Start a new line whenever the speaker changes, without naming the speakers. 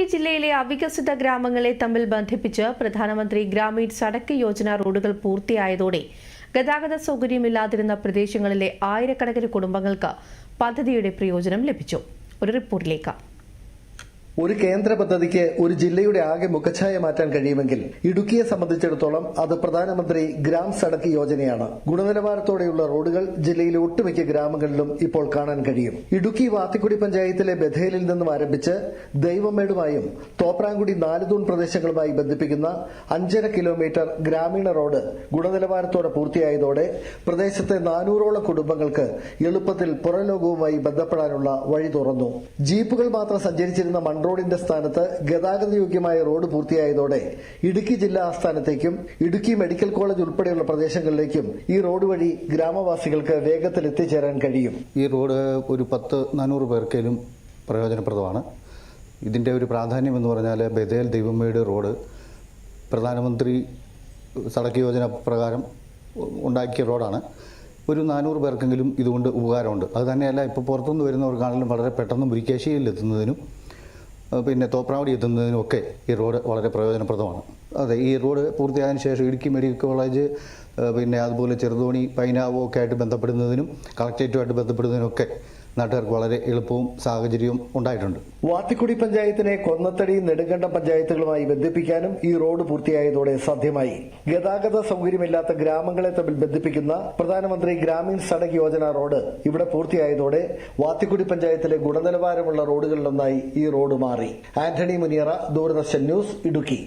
ഇടുക്കി ജില്ലയിലെ അവികസിത ഗ്രാമങ്ങളെ തമ്മിൽ ബന്ധിപ്പിച്ച് പ്രധാനമന്ത്രി ഗ്രാമീൺ സടക്ക് യോജന റോഡുകൾ പൂർത്തിയായതോടെ ഗതാഗത സൗകര്യമില്ലാതിരുന്ന പ്രദേശങ്ങളിലെ ആയിരക്കണക്കിന് കുടുംബങ്ങൾക്ക് പദ്ധതിയുടെ പ്രയോജനം ലഭിച്ചു. ഒരു റിപ്പോർട്ടിലേക്ക്.
ഒരു കേന്ദ്ര പദ്ധതിക്ക് ഒരു ജില്ലയുടെ ആകെ മുഖച്ഛായ മാറ്റാൻ കഴിയുമെങ്കിൽ ഇടുക്കിയെ സംബന്ധിച്ചിടത്തോളം അത് പ്രധാനമന്ത്രി ഗ്രാം സടക്ക് യോജനയാണ്. ഗുണനിലവാരത്തോടെയുള്ള റോഡുകൾ ജില്ലയിലെ ഒട്ടുമിക്ക ഗ്രാമങ്ങളിലും ഇപ്പോൾ കാണാൻ കഴിയും. ഇടുക്കി വാത്തിക്കുടി പഞ്ചായത്തിലെ ബഥേലിൽ നിന്നും ആരംഭിച്ച് ദൈവമേടുമായും തോപ്രാങ്കുടി നാലുതൂൺ പ്രദേശങ്ങളുമായി ബന്ധിപ്പിക്കുന്ന അഞ്ചര കിലോമീറ്റർ ഗ്രാമീണ റോഡ് ഗുണനിലവാരത്തോടെ പൂർത്തിയായതോടെ പ്രദേശത്തെ നാനൂറോളം കുടുംബങ്ങൾക്ക് എളുപ്പത്തിൽ പുറംലോകവുമായി ബന്ധപ്പെടാനുള്ള വഴി തുറന്നു. ജീപ്പുകൾ മാത്രം സഞ്ചരിച്ചിരുന്ന മൺറോഡിന്റെ സ്ഥാനത്ത് ഗതാഗത യോഗ്യമായ റോഡ് പൂർത്തിയായതോടെ ഇടുക്കി ജില്ലാ ആസ്ഥാനത്തേക്കും ഇടുക്കി മെഡിക്കൽ കോളേജ് ഉൾപ്പെടെയുള്ള പ്രദേശങ്ങളിലേക്കും ഈ റോഡ് വഴി ഗ്രാമവാസികൾക്ക് വേഗത്തിൽ എത്തിച്ചേരാൻ കഴിയും.
ഈ റോഡ് ഒരു പത്ത് നാനൂറ് പേർക്കേലും പ്രയോജനപ്രദമാണ്. ഇതിന്റെ ഒരു പ്രാധാന്യം എന്ന് പറഞ്ഞാൽ ബദേൽ ദൈവമേട് റോഡ് പ്രധാനമന്ത്രി സടക്ക് യോജന പ്രകാരം ഉണ്ടാക്കിയ റോഡാണ്. ഒരു നാനൂറ് പേർക്കെങ്കിലും ഇതുകൊണ്ട് ഉപകാരമുണ്ട്. അത് തന്നെയല്ല ഇപ്പോൾ പുറത്തുനിന്ന് വരുന്നവർക്കാണെങ്കിലും വളരെ പെട്ടെന്ന് മുരിക്കാശ്ശേരിയിൽ എത്തുന്നതിനും പിന്നെ തോപ്രാവടി എത്തുന്നതിനൊക്കെ ഈ റോഡ് വളരെ പ്രയോജനപ്രദമാണ്. അതെ ഈ റോഡ് പൂർത്തിയായതിനു ശേഷം ഇടുക്കി മെഡിക്കൽ കോളേജ് പിന്നെ അതുപോലെ ചെറുതോണി പൈനാവോ ഒക്കെ ആയിട്ട് ബന്ധപ്പെടുന്നതിനും കളക്ടറേറ്റുമായിട്ട് ബന്ധപ്പെടുന്നതിനൊക്കെ നാട്ടുകാർക്ക് വളരെ എളുപ്പവും സാഹചര്യവും ഉണ്ടായിട്ടുണ്ട്.
വാത്തിക്കുടി പഞ്ചായത്തിനെ കൊന്നത്തടി നെടുങ്കണ്ടം പഞ്ചായത്തുകളുമായി ബന്ധിപ്പിക്കാനും ഈ റോഡ് പൂർത്തിയായതോടെ സാധ്യമായി. ഗതാഗത സൗകര്യമില്ലാത്ത ഗ്രാമങ്ങളെ തമ്മിൽ ബന്ധിപ്പിക്കുന്ന പ്രധാനമന്ത്രി ഗ്രാമീൺ സടക് യോജന റോഡ് ഇവിടെ പൂർത്തിയായതോടെ വാത്തിക്കുടി പഞ്ചായത്തിലെ ഗുണനിലവാരമുള്ള റോഡുകളിലൊന്നായി ഈ റോഡ് മാറി. ആന്റണി മുനിയറ ദൂരദർശൻ ന്യൂസ് ഇടുക്കി.